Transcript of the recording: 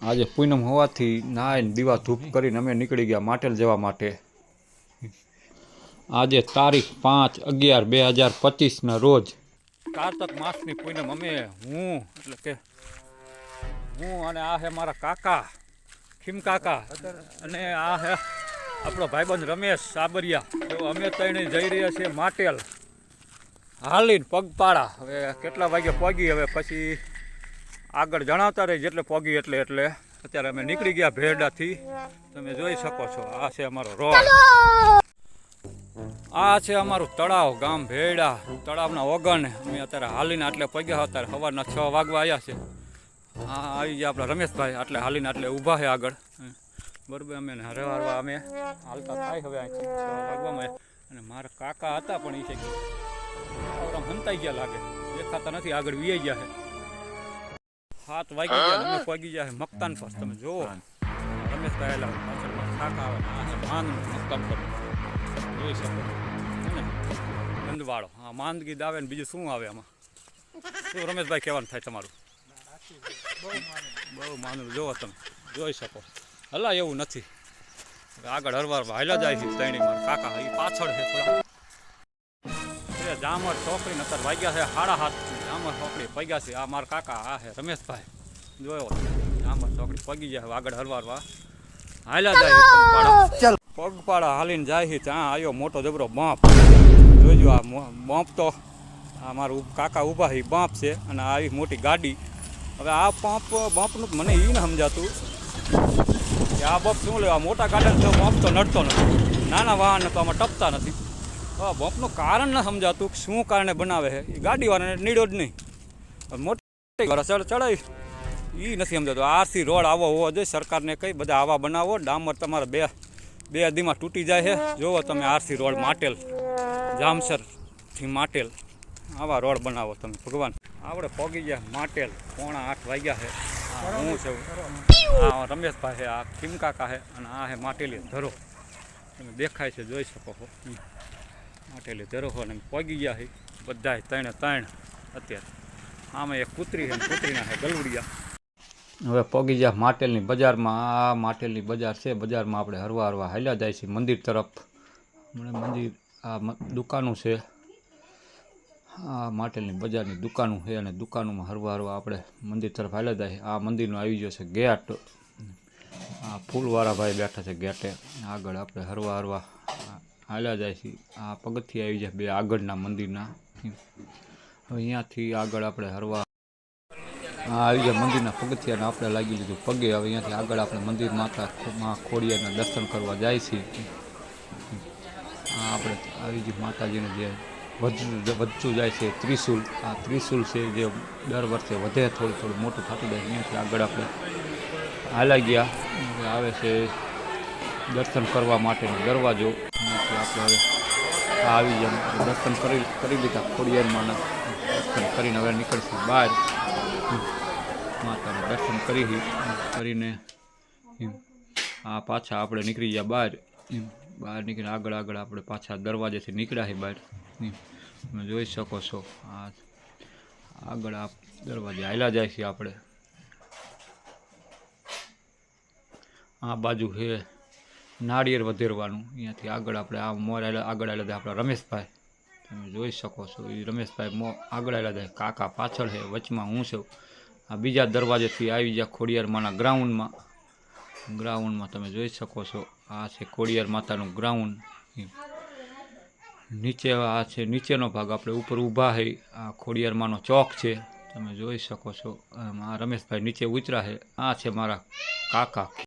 આજે પૂનમ હોવાથી નાઈને દીવા ધૂપ કરીને અમે નીકળી ગયા માટેલ જવા માટે. આજે તારીખ પાંચ અગિયાર બે હજાર પચીસના રોજ. કારતક માસની પૂનમ અમે, હું, એટલે કે હું અને આ હે મારા કાકા, ખીમ કાકા અને આ હે આપણો ભાઈબંધ રમેશ સાબરિયા. તો અમે ત્રણે જઈ રહ્યા છીએ માટેલ. હાલીને પગપાળા. હવે કેટલા વાગે પગી હવે પછી આગળ જણાવતા રહી જેટલે પગી એટલે એટલે. અત્યારે અમે નીકળી ગયા ભેરડાથી. તમે જોઈ શકો છો આ છે અમારો રોડ. આ છે અમારું તળાવ ગામ ભેડા તળાવના ઓગણ. અમે અત્યારે હાલીને આટલે પગ્યા અત્યારે સવારના છ વાગવા આવ્યા છે. આ આવી ગયા આપણા રમેશભાઈ આટલે હાલીને આટલે ઊભા છે આગળ. બરોબર અમે હરવા હરવા અમે હાલતા થાય હવે છ વાગવામાં અને મારા કાકા હતા પણ એ છે હંતાઈ ગયા લાગે. દેખાતા નથી આગળ વી ગયા છે હાથ વાગી ગયા અમે પગી ગયા છે મકતાન પર. તમે જુઓ રમેશભાઈ આવેલા પાછળમાં થાક આવે આ છે માંદ મકતાન પર. જોઈ શકો. નંદવાળો ને? ગંદવાળો. હા માંદગી દાવે ને બીજું શું આવે આમાં? શું રમેશભાઈ કહેવાનું થાય તમારું? બહુ માનવું જોવો તમે જોઈ શકો. હલા એવું નથી. આગળ હરવાર વાયલા જાય છે ત્રણેય કાકા એ પાછળ છે થોડા. જામર છોકરી નતર વાગ્યા છે હાડા હાથ જામર ચોકડી પગ્યા છે. આ મારા કાકા આ છે રમેશભાઈ. જોયો. જામર ચોકડી પગી જાય આગળ હરવારવા. હાલ્યા જાય પગપાળા. હાલીને જાય છે ત્યાં આવ્યો મોટો જબરો બાંપ. જોજો આ બાંપ તો આ મારું કાકા ઊભા છે બાંપ છે અને આવી મોટી ગાડી. હવે આ પંપ બાંપનું મને એ ન સમજાતું. કે આ બાપ શું લેવા મોટા ગાડા તો બાંપ તો નડતો નથી. નાના વાહન તો આમાં ટપતા નથી. હવે બમ્પનું કારણ ન સમજાતું કે શું કારણે બનાવે છે. એ ગાડીવાળાને નીડો જ નહીં. મોટી ચડ ચડાવી. એ નથી સમજાતું. આરસી રોડ આવો હોવો જોઈએ. સરકારને કંઈ બધા આવા બનાવો. ડામર તમારે બે બે અધીમાં તૂટી જાય છે. જોવો તમે આરસી રોડ માટેલ. જામસરથી માટેલ. આવા રોડ બનાવો તમે, ભગવાન. આપણે પોગી ગયા માટેલ. પોણા આઠ વાગ્યા છે. હું છે? આ રમેશભાઈ છે, આ ખીમ કાકા છે, અને આ છે માટેલી ધરો. તમે દેખાય છે, જોઈ શકો છો હમ. માટેલી ધરો છો અને પોગી ગયા છે. બધા ત્રણે ત્રણ અત્યારે. આમાં એક કૂતરી છે ને કૂતરીના છે ગલુડિયા હવે પોગી ગયા માટેલની બજારમાં. આ માટેલની બજાર છે. બજારમાં આપણે હરવા હરવા હાલ્યા જાય છે મંદિર તરફ. હમણાં મંદિર, આ દુકાનો છે. આ માટેલની બજારની દુકાનો છે અને દુકાનોમાં હરવા હરવા આપણે મંદિર તરફ હાલ્યા જાય આ મંદિરનો આવી ગયો છે ગેટ. આ ફૂલવાળા ભાઈ બેઠા છે ગેટે. આગળ આપણે હરવા હરવા હાલ્યા જાય છે. આ પગથી આવી જાય બે આગળના મંદિરના. હવે અહીંયાથી આગળ આપણે હરવા આ આવી ગયા મંદિરના પગથિયાને આપણે લાગી લીધું પગે. હવે અહીંયાથી આગળ આપણે મંદિર માતા માં ખોડિયાના દર્શન કરવા જાય છે. આ આપણે આવી ગયું માતાજીને જે વધુ વધતું જાય છે ત્રિશુલ. આ ત્રિશુલ છે જે દર વર્ષે વધે, થોડું થોડું મોટું થતું જાય. અહીંયાથી આગળ આપણે હાલા ગયા. આવે છે દર્શન કરવા માટેનો દરવાજો. આપણે હવે આવી જેમ દર્શન કરી કરી લીધા. ખોડિયારમાંના દર્શન કરીને હવે નીકળશું બહાર. માતાના દર્શન કરી કરીને આ પાછા આપણે નીકળી ગયા બહાર. બહાર નીકળીને આગળ આગળ આપણે પાછા દરવાજેથી નીકળ્યા છે બહાર. તમે જોઈ શકો છો. આ આગળ આ દરવાજે હાલ્યા જાય છે આપણે. આ બાજુ છે નાળિયેર વધેરવાનું. અહીંયાથી આગળ આપણે આ મોર આવેલા આગળ આવેલા હતા આપણા રમેશભાઈ. તમે જોઈ શકો છો એ રમેશભાઈ મો, આગળ આવેલા હતા કાકા પાછળ છે, વચમાં હું છું. આ બીજા દરવાજેથી આવી ગયા ખોડિયારમાંના ગ્રાઉન્ડમાં. ગ્રાઉન્ડમાં તમે જોઈ શકો છો, આ છે ખોડિયાર માતાનું ગ્રાઉન્ડ. નીચે, આ છે નીચેનો ભાગ આપણે ઉપર ઊભા છે આ ખોડિયારમાંનો ચોક છે. તમે જોઈ શકો છો આ રમેશભાઈ નીચે ઉતરા છે આ છે મારા કાકા.